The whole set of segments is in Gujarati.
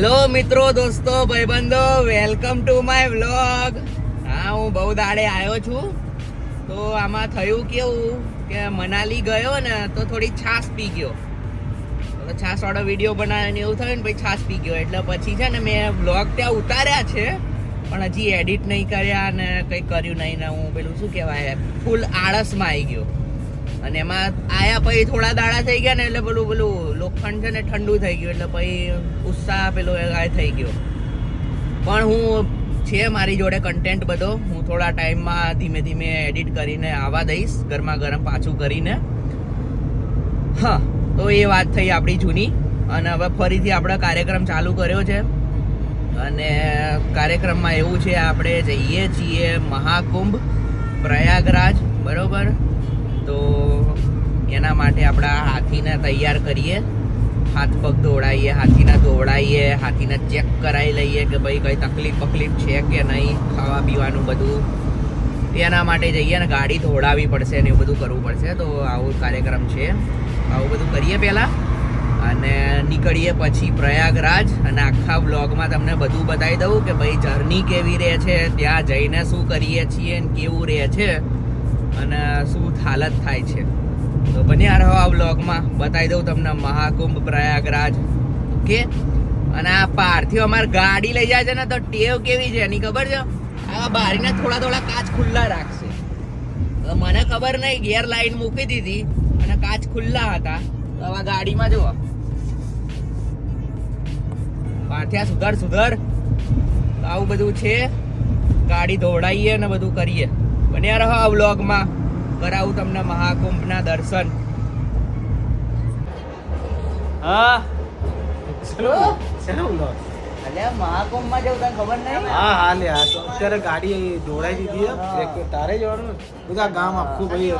હેલો મિત્રો દોસ્તો, ભાઈબંધો, વેલકમ ટુ માય વ્લોગ. હા, હું બહુ દાડે આવ્યો છું. તો આમાં થયું કેવું કે મનાલી ગયો ને તો થોડી છાશ પી ગયો. તો છાશ વાળો વીડિયો બનાવીને એવું થયું ને પછી છાશ પી ગયો. એટલે પછી છે ને મેં વ્લોગ ત્યાં ઉતાર્યા છે, પણ હજી એડિટ નહીં કર્યા ને કંઈ કર્યું નહીં ને હું પેલું શું કહેવાય, ફૂલ આળસમાં આવી ગયો. અને એમાં આયા પછી થોડા દાડા થઈ ગયા ને એટલે પેલું પેલું લોખંડ છે ને ઠંડુ થઈ ગયું, એટલે પછી ઉત્સાહ પેલો આ થઈ ગયો. પણ હું છે મારી જોડે કન્ટેન્ટ બધો. હું થોડા ટાઈમમાં ધીમે ધીમે એડિટ કરીને આવવા દઈશ, ગરમા ગરમ પાછું કરીને. હા, તો એ વાત થઈ આપણી જૂની. અને હવે ફરીથી આપણે કાર્યક્રમ ચાલુ કર્યો છે. અને કાર્યક્રમમાં એવું છે, આપણે જઈએ છીએ મહાકુંભ પ્રયાગરાજ, બરોબર? તો એના માટે આપણા હાથીને તૈયાર કરીએ. હાથ પગ ધોવડાવીએ હાથીને ધોવડાવીએ હાથીને ચેક કરાવી લઈએ કે ભાઈ કંઈ તકલીફ તકલીફ છે કે નહીં, ખાવા પીવાનું બધું. એના માટે જઈએ ને ગાડી ધોવડાવવી પડશે ને એવું બધું કરવું પડશે. તો આવું કાર્યક્રમ છે. આવું બધું કરીએ પહેલાં અને નીકળીએ પછી પ્રયાગરાજ અને આખા બ્લોગમાં તમને બધું બતાવી દઉં કે ભાઈ જર્ની કેવી રહે છે, ત્યાં જઈને શું કરીએ છીએ કેવું રહે છે. અને શું હાલત થાય છે? તો બન્યા રહો આ બ્લોગમાં બતાવી દઉં તમને મહાકુંભ પ્રયાગરાજ. ઓકે? અને આ પારથી અમારે ગાડી લઈ જાય છે ને તો ટેવ કેવી છે? એની ખબર છે? આ બારીને થોડા થોડા કાચ ખુલ્લા રાખશે. મને ખબર નહીં ગેર લાઈન મૂકી દીધી અને કાચ ખુલ્લા હતા. તો હવે ગાડીમાં જુઓ. પાથિયા સુધર સુધર. આવું બધું છે. ગાડી દોડાઈએ ને બધું કરીએ. બન્યા રહો આ વ્લોગમાં. કરાવું તમને મહાકુંભના દર્શન. હા. અલ્યા મહાકુંભમાં જવું તને ખબર નહીં? હા હા લે તો અત્યારે ગાડી દોડાઈ દીધી છે તારે જવાનું બધા ગામ આખું ભાઈ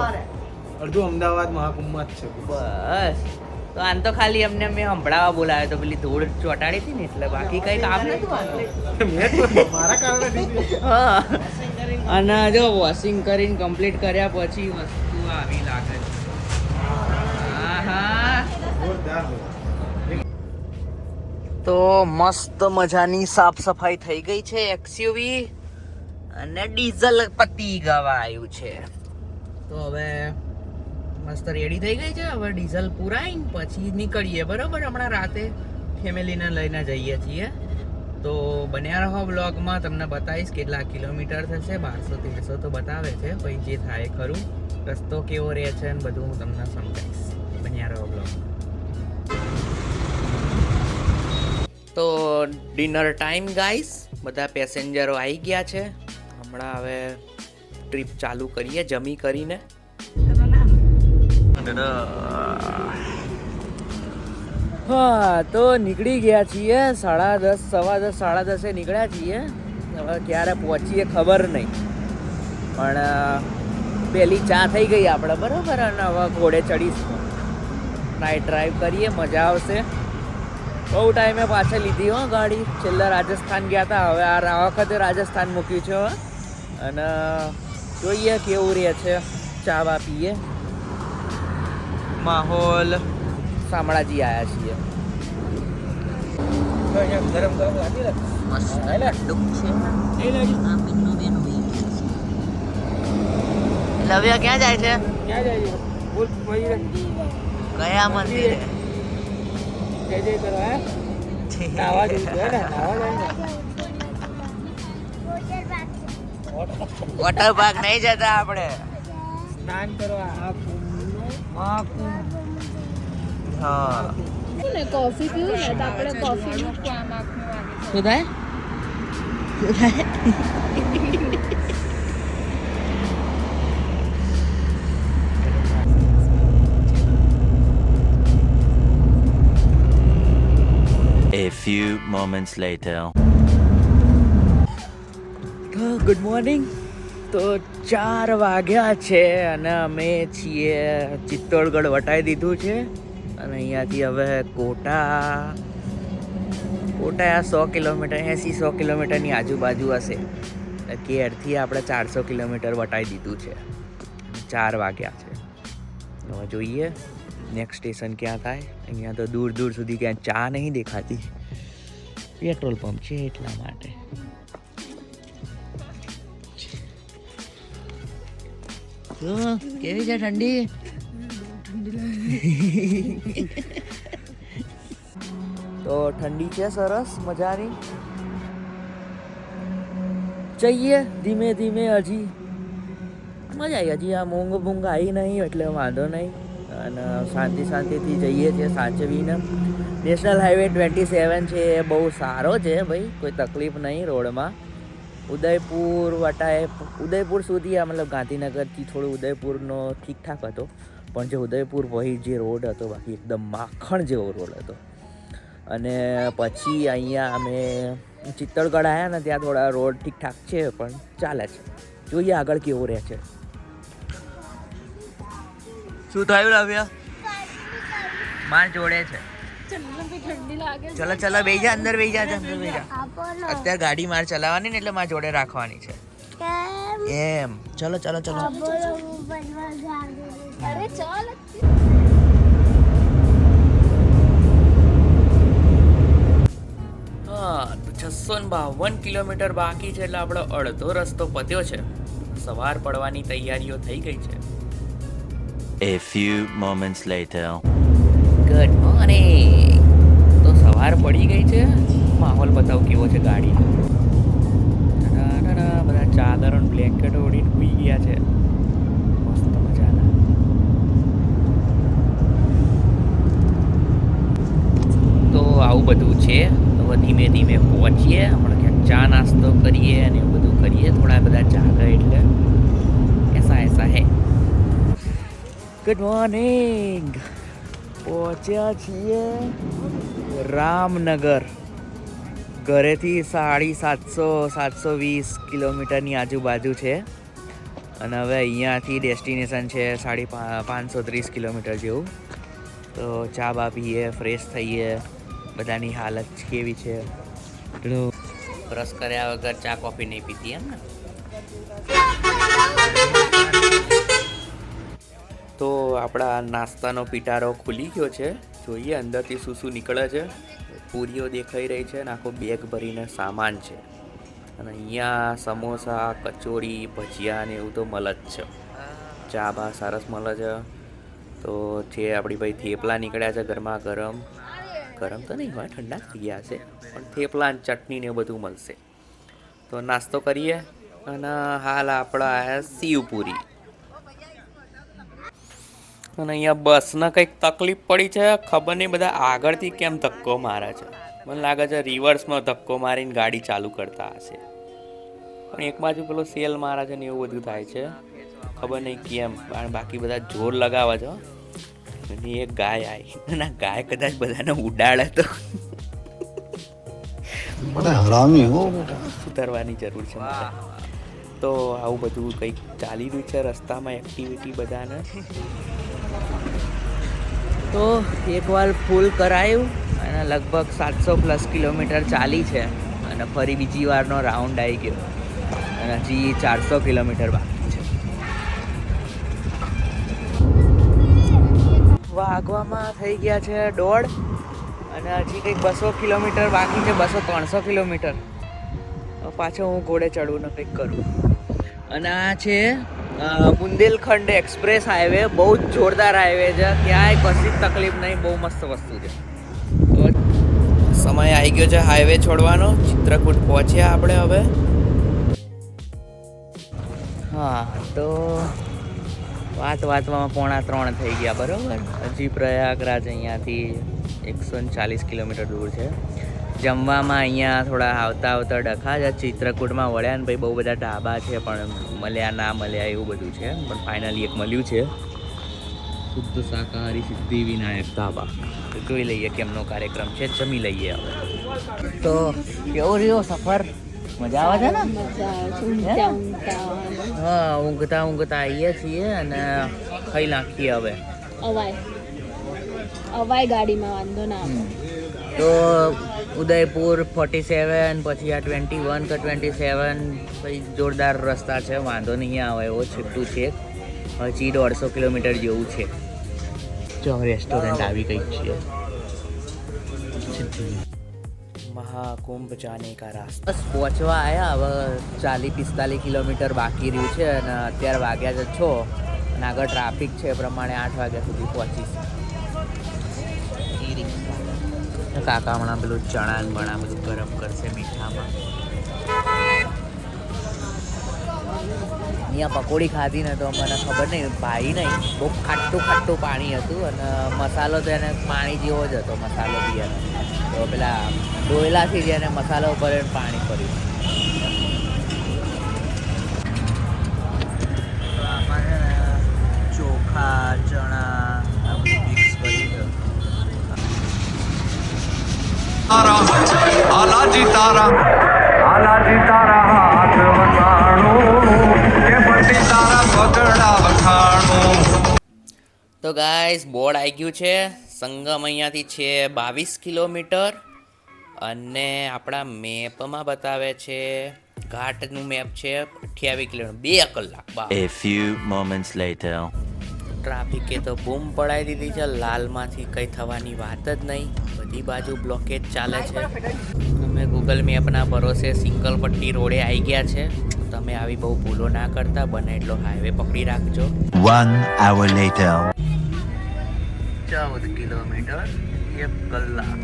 અડધું અમદાવાદ મહાકુંભમાં જ છે. બસ. તો આમ તો ખાલી અમને મેં સંભળાવા બોલાવ્યો તો પેલી ધૂળ ચોટાડી હતી ને એટલે બાકી કઈ કામ નતું હા. અને જો વોશિંગ કરીને કમ્પ્લીટ કર્યા પછી વસ્તુ આવી લાગે. તો મસ્ત મજાની સાફ સફાઈ થઈ ગઈ છે એક્સયુવી અને ડીઝલ પતી ગવાયું છે. તો હવે મસ્ત રેડી થઈ ગઈ છે. હવે ડીઝલ પુરાઈને પછી નીકળીએ. બરોબર? હમણાં રાતે ફેમિલીને લઈને જઈએ છીએ. તો બન્યા રહો બ્લોગમાં તમને બતાવીશ કેટલા કિલોમીટર થશે. બારસો, તેરસો તો બતાવે છે. પછી જે થાય ખરું. રસ્તો કેવો રહે છે ને બધું હું તમને સમજાવીશ. બન્યા રહો બ્લોગ તો ડિનર ટાઈમ ગાઈસ બધા પેસેન્જરો આવી ગયા છે. હમણાં હવે ટ્રીપ ચાલુ કરીએ, જમી કરીને. હા, તો નીકળી ગયા છીએ. સાડા દસ, સવા દસ, સાડા દસે નીકળ્યા છીએ. હવે ક્યારે પહોંચીએ ખબર નહીં. પણ પહેલી ચા થઈ ગઈ આપણે, બરાબર? અને હવે ઘોડે ચડીશું. નાઇટ ડ્રાઈવ કરીએ, મજા આવશે. બહુ ટાઈમે પાછા લીધી હો ગાડી. છેલ્લા રાજસ્થાન ગયા હતા હવે આ વખતે રાજસ્થાન મૂક્યું છે. અને, જોઈએ કેવું રહે છે. ચા પીએ. માહોલ. શામળાજી આવ્યા છીએ. તો ગરમ ગરમ લાગી. લવ્ય ક્યાં જાય છે? ક્યાં જાય છે? બોલ ભાઈ કયા મંદિરે. વોટર પાર્ક નહીં જતા આપણે. સ્નાન કરવા હા. ને કોફી પીવું ને તો આપણે કોફીનું ક્યાં નાખવું લાગે શું થાય શું થાય A few moments later. તો ગુડ મોર્નિંગ તો ચાર વાગ્યા છે અને અમે છીએ ચિત્તોડગઢ વટાઈ દીધું છે. અને અહીંયાથી હવે કોટા કોટા આ સો કિલોમીટર, એંસી સો કિલોમીટરની આજુબાજુ હશે. કેરથી આપણે ચારસો કિલોમીટર વટાઈ દીધું છે. ચાર વાગ્યા છે. હવે જોઈએ નેક્સ્ટ સ્ટેશન ક્યાં થાય? અહીંયા તો દૂર દૂર સુધી ક્યાં ચા નહીં દેખાતી. પેટ્રોલ પંપ છે એટલા માટે. કેવી છે ઠંડી? તો ઠંડી છે સરસ, મજાની. જઈએ ધીમે ધીમે હજી. મજા આવી, હજી આ મૂંગ મૂંગ આવી નહીં, એટલે વાંધો નહીં. અને શાંતિ શાંતિથી જઈએ છીએ સાચવીને. નેશનલ હાઈવે ટ્વેન્ટી સેવન છે, એ બહુ સારો છે ભાઈ, કોઈ તકલીફ નહીં રોડમાં. ઉદયપુર વટાએ ઉદયપુર સુધી આ મતલબ ગાંધીનગરથી થોડું ઉદયપુરનો ઠીકઠાક હતો. પણ જે ઉદયપુર વહી જે રોડ હતો બાકી એકદમ માખણ જેવો રોડ હતો. અને પછી અહીંયા અમે ચિત્તળગઢ આવ્યા ને ત્યાં થોડા રોડ ઠીકઠાક છે પણ ચાલે છે. જોઈએ આગળ કેવો રહે છે. શું થયું રવ્ય માર જોડે છે. ચલો ચલો બેસી જા અંદર બેસી જા અંદર બેસી જા. અત્યારે ગાડી માર ચલાવવાની ને એટલે માર જોડે રાખવાની છે. એમ. ચલો ચલો ચલો. અરે ચાલ. હા તો છસો ને બાવન કિલોમીટર બાકી છે એટલે આપણો અડધો રસ્તો પત્યો છે. સવાર પડવાની તૈયારીઓ થઈ ગઈ છે. A few moments later. Good morning સવાર પડી ગઈ છે. માહોલ બતાવ કેવો છે ગાડીનો બધા ચાદર બ્લેન્કેટ ઓઢીને ઉઈ ગયા છે. મસ્ત મજાના. તો આવું બધું છે. હવે ધીમે ધીમે પહોંચીએ. હમણાં ક્યાંક ચા નાસ્તો કરીએ અને એવું બધું કરીએ. થોડા બધા જાગે એટલે એસા એસા હે. ગુડ મોર્નિંગ પહોંચ્યા છીએ રામનગર. ઘરેથી સાડી સાતસો સાતસો વીસ કિલોમીટરની આજુબાજુ છે. અને હવે અહીંયાથી ડેસ્ટિનેશન છે સાડી પાંચસો ત્રીસ કિલોમીટર જેવું. તો ચા બા પીએ ફ્રેશ થઈએ. બધાની હાલત કેવી છે? બ્રશ કર્યા વગર ચા કોફી નહીં પીતી એમ ને? તો આપણા નાસ્તાનો પિટારો ખુલી ગયો છે. જોઈએ અંદરથી શું શું નીકળે છે. પૂરીઓ દેખાઈ રહી છે અને આખો બેગ ભરીને સામાન છે. અને અહીંયા સમોસા, કચોરી, ભજીયા ને એવું તો મળે જ છે. ચા બા સરસ મળે છે. તો જે આપણી ભાઈ થેપલા નીકળ્યા છે ગરમા ગરમ. ગરમ તો નહીં હોય, ઠંડા થઈ ગયા છે. પણ થેપલા અને ચટણી ને બધું મળશે. તો નાસ્તો કરીએ. અને હાલ આપણા શિવપુરી અને અહીંયા બસને કંઈક તકલીફ પડી છે ખબર નહીં બધા આગળથી કેમ ધક્કો મારે છે. મને લાગે છે રિવર્સમાં ધક્કો મારીને ગાડી ચાલુ કરતા હશે. પણ એક બાજુ પેલો સેલ મારે છે ને એવું બધું થાય છે. ખબર નહીં કેમ પણ બાકી બધા જોર લગાવે છે અને એક ગાય આવી. અને ગાય કદાચ બધાને ઉડાડે તો. સુધારવાની જરૂર છે તો આવું બધું કંઈક ચાલી રહ્યું છે રસ્તામાં એક્ટિવિટી બધાને. તો એકવાર ફૂલ કરાયું અને લગભગ સાતસો પ્લસ કિલોમીટર ચાલી છે અને ફરી બીજી વારનો રાઉન્ડ આવી ગયો. અને હજી ચારસો કિલોમીટર બાકી છે. વાગવામાં થઈ ગયા છે દોઢ અને હજી કંઈક બસો કિલોમીટર બાકી છે, બસો ત્રણસો કિલોમીટર. પાછો હું ઘોડે ચડું ને કંઈક કરું. અને આ છે બુંદેલખંડ એક્સપ્રેસ હાઈવે બહુ જ જોરદાર હાઈવે છે. ક્યાંય કશી તકલીફ નહીં, બહુ મસ્ત વસ્તુ છે. તો સમય આવી ગયો છે હાઈવે છોડવાનો. ચિત્રકૂટ પહોંચ્યા આપણે હવે. હા, તો વાત વાતમાં પોણા ત્રણ થઈ ગયા, બરાબર? હજી પ્રયાગરાજ અહીંયાથી એકસો ચાલીસ કિલોમીટર દૂર છે. જમવામાં અહીંયા થોડા આવતા આવતા ડખા જ ચિત્રકૂટમાં વળ્યા ને ભાઈ બહુ બધા ઢાબા છે પણ મળ્યા ના મળ્યા એવું બધું છે. પણ ફાઇનલી એક મળ્યું છે. શુદ્ધ શાકાહારી સિદ્ધિ વિનાયક તો જોઈ લઈએ કેમનો કાર્યક્રમ છે જમી લઈએ હવે. તો કેવો રહ્યો સફર? મજા આવે છે ને? હા? ઊંઘતા ઊંઘતા આવીએ છીએ અને ખાઈ નાખીએ હવે. અવાય. અવાય ગાડીમાં વાંધો ના આવે. તો ઉદયપુર ફોર્ટી સેવન પછી આ ટ્વેન્ટી વન કે ટ્વેન્ટી સેવન પછી જોરદાર રસ્તા છે વાંધો નહીં આવે એવો છૂટું છે. હજી દોઢસો કિલોમીટર જેવું છે. જો રેસ્ટોરન્ટ આવી ગઈ છે. મહાકુંભ જાને કા રાસ્તા. બસ પહોંચવા આવ્યા હવે ચાલીસ પિસ્તાલીસ કિલોમીટર બાકી રહ્યું છે અને અત્યારે વાગ્યા જ છો અને આગળ ટ્રાફિક છે એ પ્રમાણે આઠ વાગ્યા સુધી પહોંચીશ. કાકા હમણાં પેલું ચણા ને બધું ગરમ કરશે મીઠામાં. અહીંયા પકોડી ખાધી ને તો મને ખબર નહીં, ભાઈ નહીં, બહુ ખાટું ખાટું પાણી હતું અને મસાલો તો એને પાણી જેવો જ હતો, મસાલો બી એનો. તો પેલા ડોયલાથી જ એને મસાલો એને પાણી આમાં ચોખા, ચણા આલાજી તારા આલાજી તારા હાથ વસાણું કે પટી તારા પગડા વખાણું તો ગાઈસ બોર્ડ આવી ગયું છે. સંગમ અહીંયાથી છે બાવીસ કિલોમીટર અને આપણા મેપમાં બતાવે છે. ઘાટનું મેપ છે અઠ્યાવીસ કિલોમીટર બે કલાક બા ફ્યુ મોમેન્ટ્સ moments later. ટ્રાફિકે તો બૂમ પડાવી દીધી છે. લાલમાંથી કંઈ થવાની વાત જ નહીં. બધી બાજુ બ્લોકેજ ચાલે છે. અમે ગૂગલ મેપના ભરોસે સિંગલ પટ્ટી રોડે આવી ગયા છે. તમે આવી બહુ ભૂલો ના કરતા બને એટલો હાઈવે પકડી રાખજો. વન આવર લેટર ચૌદ કિલોમીટર એક કલાક.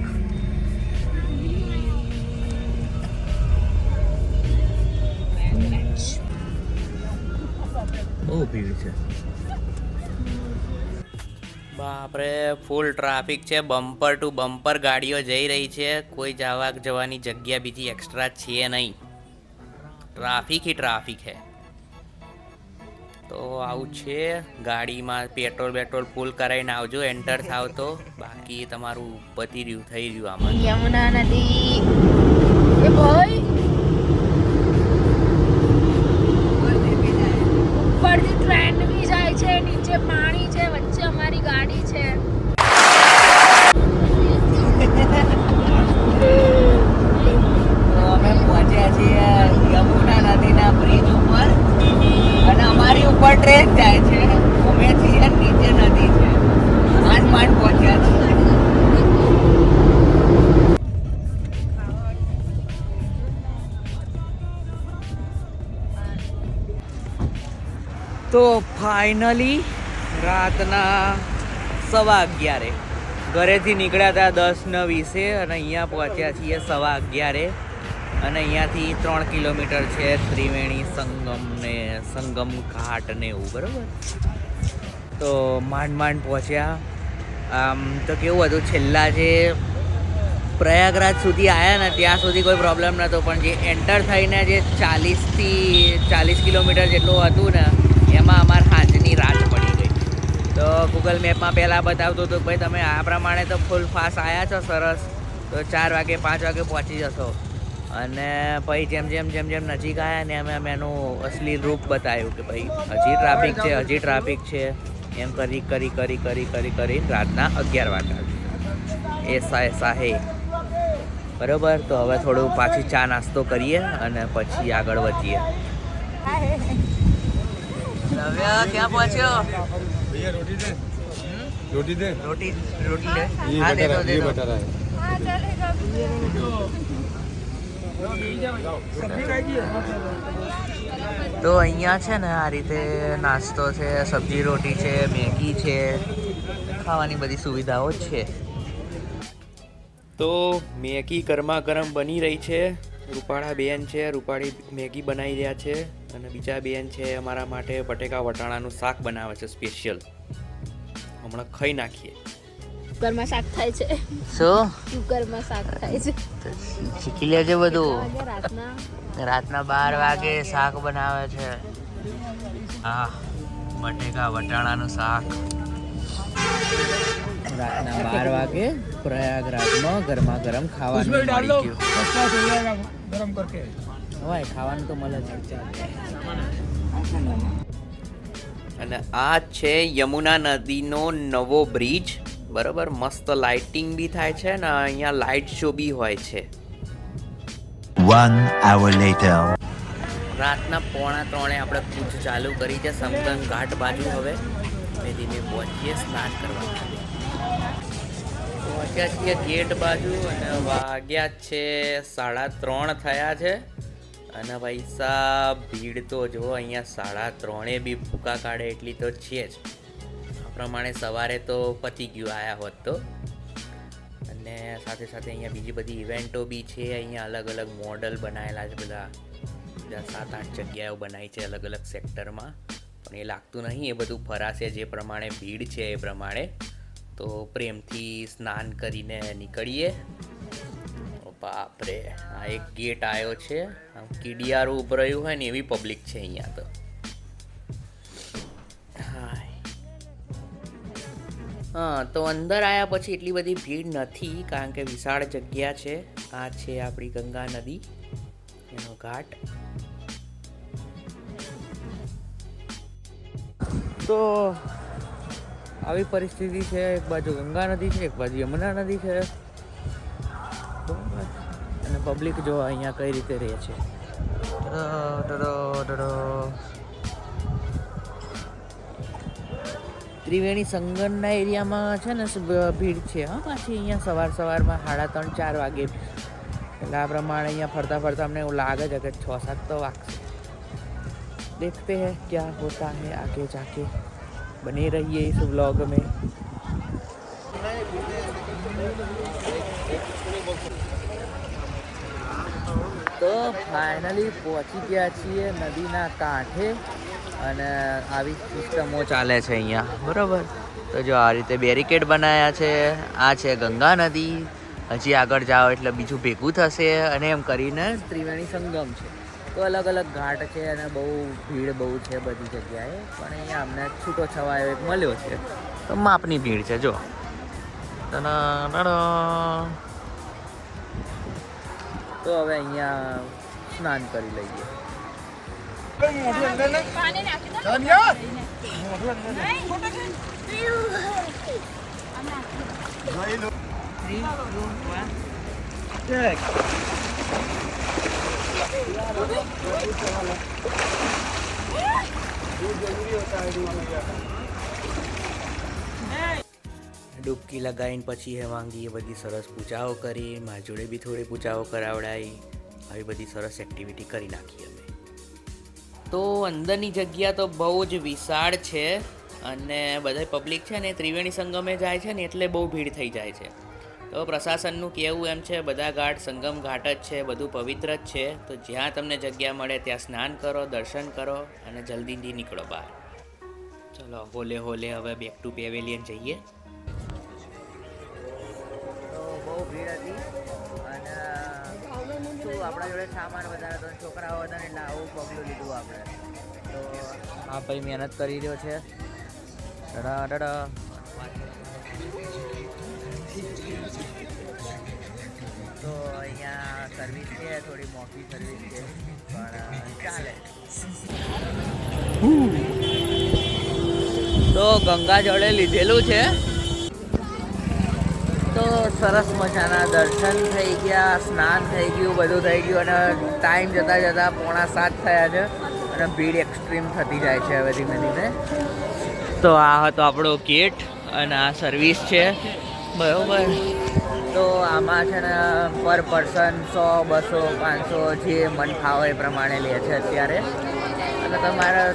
બહુ ભીડ છે. બાપરે ફૂલ ટ્રાફિક છે બમ્પર ટુ બમ્પર ગાડીઓ જઈ રહી છે. કોઈ જવા જવાની જગ્યા બીજી એક્સ્ટ્રા છે નહીં. ટ્રાફિક હી ટ્રાફિક હે તો આવું છે. ગાડીમાં પેટ્રોલ પેટ્રોલ ફૂલ કરાવીને આવજો એન્ટર થાવ તો. બાકી તમારું પતી રહ્યું, થઈ રહ્યું આમાં. યમુના નદી. ભાઈ! ફાઇનલી રાતના સવા અગિયારે. ઘરેથી નીકળ્યા હતા દસ ને વીસે અને અહીંયા પહોંચ્યા છીએ સવા અગિયારે. અને અહીંયાથી ત્રણ કિલોમીટર છે ત્રિવેણી સંગમ ને સંગમ ઘાટ ને એવું, બરાબર? તો માંડ માંડ પહોંચ્યા. આમ, તો કેવું હતું, છેલ્લા જે પ્રયાગરાજ સુધી આવ્યા ને ત્યાં સુધી કોઈ પ્રોબ્લેમ નહોતો પણ જે એન્ટર થઈને જે ચાલીસથી ચાલીસ કિલોમીટર જેટલું હતું ને, એમાં અમારે સાંજની રાત પડી ગઈ. તો ગૂગલ મેપમાં પહેલાં બતાવતું હતું ભાઈ તમે આ પ્રમાણે તો ફૂલ ફાસ્ટ આવ્યા છો સરસ. તો ચાર વાગે, પાંચ વાગે પહોંચી જશો. અને પછી જેમ જેમ જેમ જેમ નજીક આવ્યા ને અમે અમે એનું અસલી રૂપ બતાવ્યું કે ભાઈ હજી ટ્રાફિક છે, હજી ટ્રાફિક છે. એમ કરી કરી કરી કરી કરી કરી રાતના અગિયાર વાગ્યા. એસા એસા હે બરોબર? તો હવે થોડું પાછી ચા નાસ્તો કરીએ અને પછી આગળ વધીએ. નવ્ય ક્યાં પહોંચ્યો रोटी दे રોટી રોટી લે ये હા દે बता દો रहा દે ये દો बता रहा है તો અહીંયા છે ને આ રીતે નાસ્તો છે સબ્જી રોટી છે મેગી છે ખાવાની બધી સુવિધાઓ છે તો મેગી ગરમા ગરમ બની રહી છે રૂપાળા બેન છે રૂપાળી મેગી બનાવી રહ્યા છે અને બીજા બેન છે અમારા માટે બટેકા વટાણાનું શાક બનાવે છે સ્પેશિયલ હમણાં ખાઈ નાખીએ. કુકરમાં શાક થાય છે. શું? કુકરમાં શાક થાય છે. શીખી લેજે બધું. રાતના? રાતના બાર વાગે શાક બનાવે છે. હા બટેકા વટાણાનું શાક. રાતના બાર વાગે પ્રયાગરાજમાં ગરમા ગરમ ખાવાનું ગરમ કરકે. હોય ખાવાનું તો મળે છે અને આ છે યમુના નદીનો નવો બ્રિજ. બરોબર મસ્ત લાઇટિંગ બી થાય છે ને અહીંયા લાઇટ શો બી હોય છે. રાતના પોણા ત્રણે આપણે પૂછ ચાલુ કરી છે સમગમ ઘાટ બાજુ હવે. ધીમે ધીમે પહોંચીએ સ્નાન કરવા પહોંચ્યા છીએ ગેટ બાજુ અને વાગ્યા છે સાડા ત્રણ થયા છે. અને ભાઈ સાહેબ ભીડ તો જો અહીંયા સાડા ત્રણે બી ભૂકા કાઢે એટલી તો છે જ. આ પ્રમાણે સવારે તો પતી ગયું આયા હોત તો. અને સાથે સાથે અહીંયા બીજી બધી ઇવેન્ટો બી છે, અહીંયા અલગ અલગ મોડલ બનાવેલા છે બધા. બધા સાત આઠ જગ્યાઓ બનાવી છે અલગ અલગ સેક્ટરમાં પણ એ લાગતું નહીં, એ બધું ફરાશે જે પ્રમાણે ભીડ છે એ પ્રમાણે. તો પ્રેમથી સ્નાન કરીને નીકળીએ. બાપરે, આ એક ગેટ આવ્યો છે. આમ કીડિયારું ઉભરાયું હોય ને એવી પબ્લિક છે અહીંયા તો. હા, તો અંદર આવ્યા પછી એટલી બધી ભીડ નથી, કારણ કે વિશાળ જગ્યા છે. આ છે આપણી ગંગા નદી, એનો ઘાટ. તો આવી પરિસ્થિતિ છે, એક બાજુ ગંગા નદી છે, એક બાજુ યમુના નદી છે. પબ્લિક જો અહીંયા કઈ રીતે રહે છે ટડો, ટડો, ટડો. ત્રિવેણી સંગમના એરિયામાં છે ને સ- ભીડ છે હા પાછી અહીંયા સવાર સવારમાં સાડા ત્રણ ચાર વાગે એટલે આ પ્રમાણે અહીંયા ફરતા ફરતા અમને એવું લાગે છે કે છ સાત તો વાગશે देखते हैं क्या होता है आगे जाके बने रहिए इस व्लॉग में તો ફાઇનલી પહોંચી ગયા છીએ નદીના કાંઠે અને આવી સિસ્ટમો ચાલે છે અહીંયા. બરાબર? તો જો આ રીતે બેરિકેડ બનાવ્યા છે. આ છે ગંગા નદી. હજી આગળ જાઓ એટલે બીજું ભેગું થશે અને એમ કરીને ત્રિવેણી સંગમ છે. તો અલગ અલગ ઘાટ છે અને બહુ ભીડ બહુ છે બધી જગ્યાએ. પણ અહીંયા અમને છૂટો છવાયો એક મળ્યો છે. તો માપની ભીડ છે, જો. તના. તો હવે અહીંયા સ્નાન કરી લઈએ જરૂરી દો. ડૂબકી લગાવીને પછી હેમાંગીએ બધી સરસ પૂજાઓ કરી, મારી જોડે બી થોડી પૂજાઓ કરાવડાવી આવી બધી સરસ એક્ટિવિટી કરી નાખી અમે. તો અંદરની જગ્યા તો બહુ જ વિશાળ છે અને બધા પબ્લિક છે ને, ત્રિવેણી સંગમે જાય છે ને, એટલે બહુ ભીડ થઈ જાય છે. તો પ્રશાસનનું કહેવું એમ છે, બધા ઘાટ સંગમ ઘાટ જ છે, બધું પવિત્ર જ છે. તો જ્યાં તમને જગ્યા મળે ત્યાં સ્નાન કરો, દર્શન કરો અને જલ્દીથી નીકળો બહાર. ચલો, હોલે હોલે હવે બેક ટુ પેવેલિયન જઈએ. ભીડ હતી. અને, શું, આપણા જોડે સામાન વધારે હતો, છોકરાઓ હતા એટલે આવું પગલું લીધું આપણે. તો આ ભાઈ મહેનત કરી રહ્યો છે. ડડા ડડા તો અહીંયા સર્વિસ છે, થોડી મોટી સર્વિસ છે, પણ ચાલે. તો ગંગા જળે લીધેલું છે. તો સરસ મજાના દર્શન થઈ ગયા, સ્નાન થઈ ગયું, બધું થઈ ગયું અને ટાઈમ જતાં જતાં પોણા સાત થયા છે અને ભીડ એક્સ્ટ્રીમ થતી જાય છે હવે ધીમે ધીમે. તો આ હતો આપણો ગેટ અને આ સર્વિસ છે. બરાબર. તો આમાં છે ને પર પર્સન સો, બસો, પાંચસો જે મન ફાવે એ પ્રમાણે લે છે અત્યારે. અને તમારા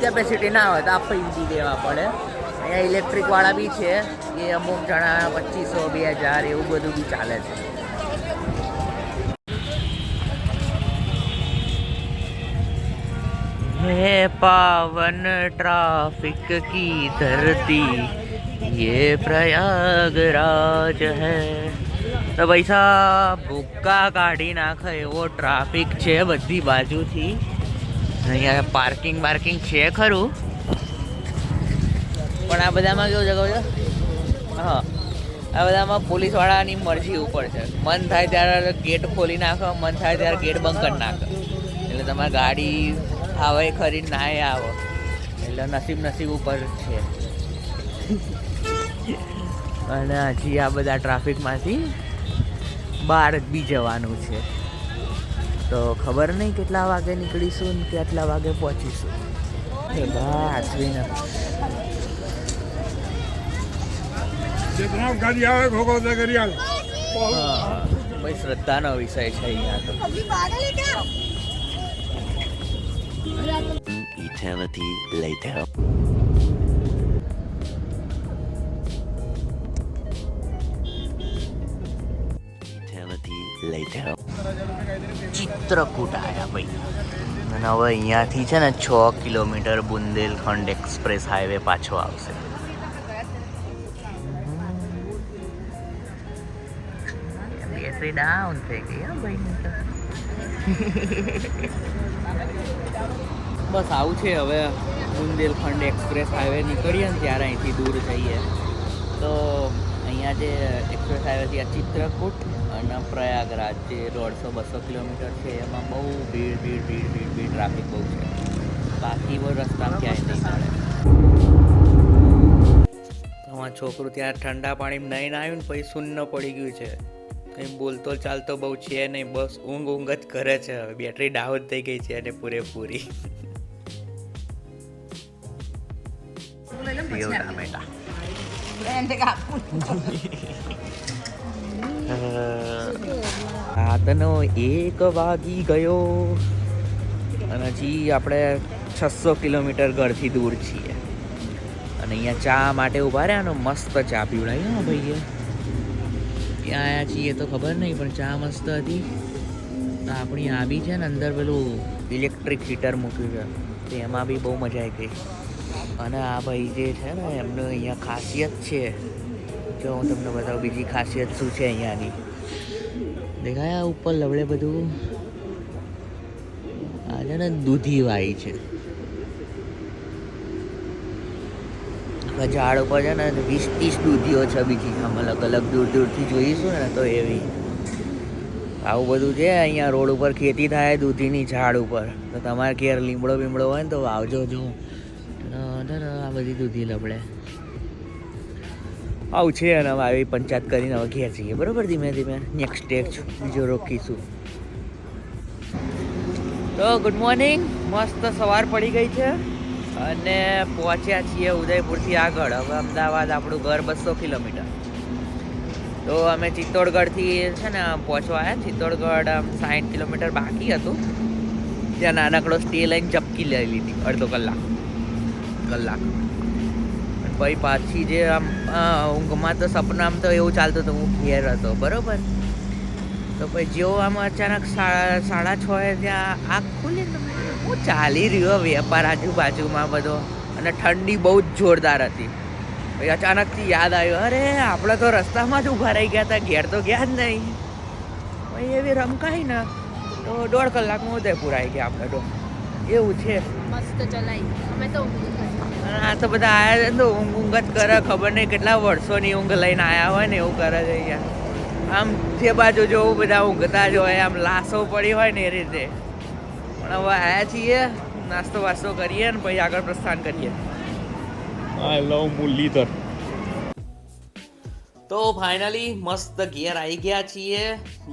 કેપેસિટી ના હોય તો આપી દેવા પડે. અહીંયા ઇલેક્ટ્રિકવાળા બી છે. એ અમુક જણા પચીસો, બે હજાર એવું બધું બી ચાલે છે. હે પાવન ટ્રાફિક કી ધરતી યે પ્રયાગરાજ હે. તો ભાઈ સાહેબ, ભૂક્કા કાઢી નાખે એવો ટ્રાફિક છે બધી બાજુથી. અહીંયા પાર્કિંગ બાર્કિંગ છે ખરું. પણ આ બધામાં કેવું કહું છું? હા. આ બધામાં પોલીસવાળાની મરજી ઉપર છે. મન થાય ત્યારે ગેટ ખોલી નાખો, મન થાય ત્યારે ગેટ બંધ કરી નાખો. એટલે તમારે ગાડી આવે ખરી ના આવો. એટલે નસીબ નસીબ ઉપર છે. અને હજી આ બધા ટ્રાફિકમાંથી બહાર બી જવાનું છે. તો ખબર નહીં કેટલા વાગે નીકળીશું ને કેટલા વાગે પહોંચીશું. એ બા હાથવીને જેટલા ગાડી શ્રદ્ધાનો વિષય છે અહીંયા તો. eternity later. Eternity later. Chitrakoot આવ્યા ભાઈ. અને હવે અહીંયાથી છે ને છ કિલોમીટર બુંદેલખંડ એક્સપ્રેસ હાઈવે પાછો આવશે. બેટરી ડાઉન થઈ ગઈ હા ભાઈ બસ આવું છે હવે બુંદેલખંડ એક્સપ્રેસ હાઈવે નીકળીએ ને ત્યારે અહીંથી દૂર જઈએ. તો અહીંયા જે એક્સપ્રેસ હાઈવેથી આ ચિત્રકૂટ અને પ્રયાગરાજ જે દોઢસો બસો કિલોમીટર છે એમાં બહુ ભીડ ભીડ ભીડ ભીડ ભીડ ટ્રાફિક બહુ છે. બાકી બહુ રસ્તામાં ક્યાંય નહીં મળે. તમારું છોકરું ત્યાં ઠંડા પાણીમાં નહીં આવ્યું ને પછી શૂન્ય પડી ગયું છે. કંઈ બોલતો ચાલતો બહુ છે નહીં બસ ઊંઘ ઊંઘ જ કરે છે. હવે બેટરી ડાઉન થઈ ગઈ છે અને પૂરેપૂરી. રાતનો એક વાગી ગયો અને હજી આપણે છસો કિલોમીટર ઘરથી દૂર છીએ. અને અહીંયા ચા માટે ઊભા રહ્યા મસ્ત ચા પીવડાવી ભાઈએ. ક્યાં આવ્યા છીએ તો ખબર નહીં, પણ ચા મસ્ત હતી. તો આપણી આવી છે ને અંદર પેલું ઇલેક્ટ્રિક હીટર મૂક્યું છે. તો એમાં બી બહુ મજા આવી ગઈ. અને આ ભાઈ જે છે ને, એમનું અહીંયા ખાસિયત છે. જો હું તમને બતાવું, બીજી ખાસિયત શું છે અહીંયાની. દેખાય ઉપર લવડે બધું? આ છે ને દૂધી વાઈ છે. ઝાડ ઉપર છે ને વીસ, ત્રીસ દૂધીઓ છે બીજી. આમ અલગ અલગ દૂર, દૂરથી જોઈશું ને તો એવી. આવું બધું છે અહીંયા રોડ ઉપર ખેતી થાય દૂધીની ઝાડ ઉપર. તો તમારે ઘેર લીમડો બીમડો હોય ને તો વાવજો જો. આ બધી દૂધી લબડે. આવું છે અને હવે આવી પંચાયત કરીને હવે ઘેર જઈએ. બરાબર? ધીમે ધીમે નેક્સ્ટ સ્ટેજ બીજો રોકીશું. તો ગુડ મોર્નિંગ મસ્ત સવાર પડી ગઈ છે. અને પહોંચ્યા છીએ ઉદયપુરથી આગળ. હવે અમદાવાદ આપણું ઘર બસો કિલોમીટર. તો અમે ચિત્તોડગઢથી છે ને પહોંચવા આવ્યા ચિત્તોડગઢ આમ સાઠ કિલોમીટર બાકી હતું. ત્યાં નાનકડો સ્ટે લઈને ચપકી લઈ લીધી, અડધો કલાક. કલાક. પછી પાછી જે આમ ઊંઘમાં તો સપનામાં તો એવું ચાલતું હતું, હું ઘેર હતો, બરાબર? તો પછી જેવો આમ અચાનક સાડા સાડા છ એ ત્યાં આંખ ખુલી ને તો હું ચાલી રહ્યો વેપાર આજુબાજુમાં બધો? અને ઠંડી બહુ જ જોરદાર હતી. પછી અચાનકથી યાદ આવ્યું અરે આપણે તો રસ્તામાં જ ઊભા રહી ગયા હતા ઘેર તો ગયા જ નહીં. પછી એવી રમકાઈ ને તો દોઢ કલાકમાં ઉદયપુર આવી ગયા આપણે તો. એવું છે. મસ્ત ચલાઈ. અમે તો આ તો બધા આયા છે તો ઊંઘ ઊંઘ જ કરે ખબર નહીં કેટલા વર્ષોની ઊંઘ લઈને આવ્યા હોય ને એવું કરે છે અહીંયા. આમ જે બાજુ જોવું બધા ઊંઘતા જ હોય આમ લાશો પડી હોય ને એ રીતે. હવે આયા છીએ નાસ્તો વાસ્તો કરીએ ને પછી આગળ પ્રસ્થાન કરીએ. આઈ લવ મુરલીધર તો ફાઇનલી મસ્ત ઘેર આવી ગયા છીએ.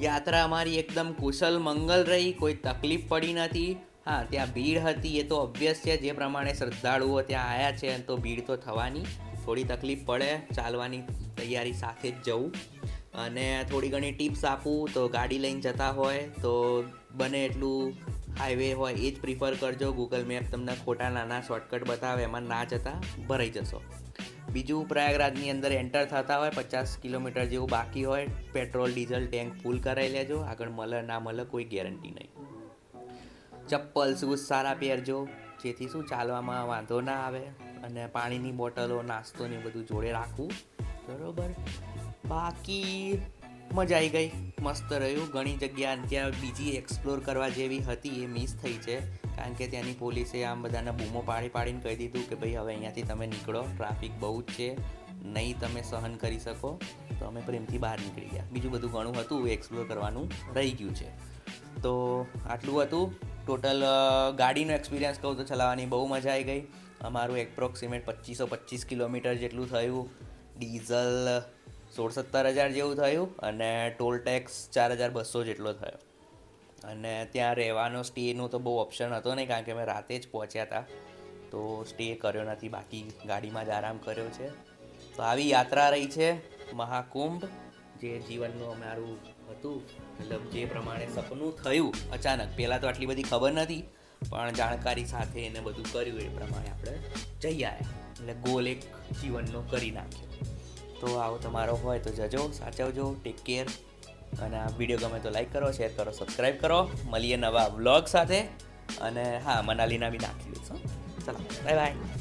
યાત્રા અમારી એકદમ કુશલ મંગલ રહી કોઈ તકલીફ પડી નથી. હા ત્યાં ભીડ હતી એ તો ઓબ્વિયસ છે જે પ્રમાણે શ્રદ્ધાળુઓ ત્યાં આવ્યા છે તો ભીડ તો થવાની. થોડી તકલીફ પડે ચાલવાની તૈયારી સાથે જ જવું. અને થોડી ઘણી ટિપ્સ આપું તો ગાડી લઈને જતા હોય તો બને એટલું હાઈવે હોય, એ જ પ્રિફર કરજો. ગૂગલ મેપ તમને ખોટા નાના શોર્ટકટ બતાવે, એમાં ના જતા ભરાઈ જશો. બીજું, પ્રયાગરાજની અંદર એન્ટર થતા હોય, પચાસ કિલોમીટર જેવું બાકી હોય પેટ્રોલ ડીઝલ ટેન્ક ફૂલ કરાવી લેજો. આગળ મળે ના મળે કોઈ ગેરંટી નહીં. ચપ્પલ શૂઝ સારા પહેરજો. જેથી શું, ચાલવામાં વાંધો ના આવે. અને પાણીની બોટલો, નાસ્તો ને બધું જોડે રાખવું. બરાબર? બાકી મજા આવી ગઈ. મસ્ત રહ્યું. ઘણી જગ્યા ત્યાં બીજી એક્સપ્લોર કરવા જેવી હતી એ મિસ થઈ છે. કારણ કે ત્યાંની પોલીસે આમ બધાને બૂમો પાડી પાડીને કહી દીધું કે ભાઈ હવે અહીંયાથી તમે નીકળો. ટ્રાફિક બહુ જ છે. નહીં તમે સહન કરી શકો. તો અમે પ્રેમથી બહાર નીકળી ગયા. બીજું બધું ઘણું હતું એક્સપ્લોર કરવાનું રહી ગયું છે. તો આટલું હતું. ટોટલ ગાડીનો એક્સપિરિયન્સ કહું તો ચલાવવાની બહુ મજા આવી ગઈ. અમારું એપ્રોક્સિમેટ પચીસો પચીસ કિલોમીટર જેટલું થયું. ડીઝલ સોળ સત્તર હજાર જેવું થયું અને ટોલ ટેક્સ ચાર હજાર બસો જેટલો થયો. અને ત્યાં રહેવાનો સ્ટેનો તો બહુ ઓપ્શન હતો નહીં, કારણ કે અમે રાતે જ પહોંચ્યા હતા. તો સ્ટે કર્યો નથી, બાકી ગાડીમાં જ આરામ કર્યો છે. તો આવી યાત્રા રહી છે મહાકુંભ, જે જીવનનું અમારું હતું. મતલબ જે પ્રમાણે સપનું થયું અચાનક. પહેલાં તો આટલી બધી ખબર નથી, પણ જાણકારી સાથે એને બધું કર્યું એ પ્રમાણે આપણે જઈ આવ્યા એટલે ગોલ એક જીવનનો કરી નાખ્યો. તો આવો તમારો હોય તો જજો, સાચવજો ટેક કેર અને આ વીડિયો ગમે તો લાઈક કરો શેર કરો સબસ્ક્રાઈબ કરો. મળીએ નવા વ્લોગ સાથે. અને હા, મનાલીના બી નાખી દઈશું ચલો બાય બાય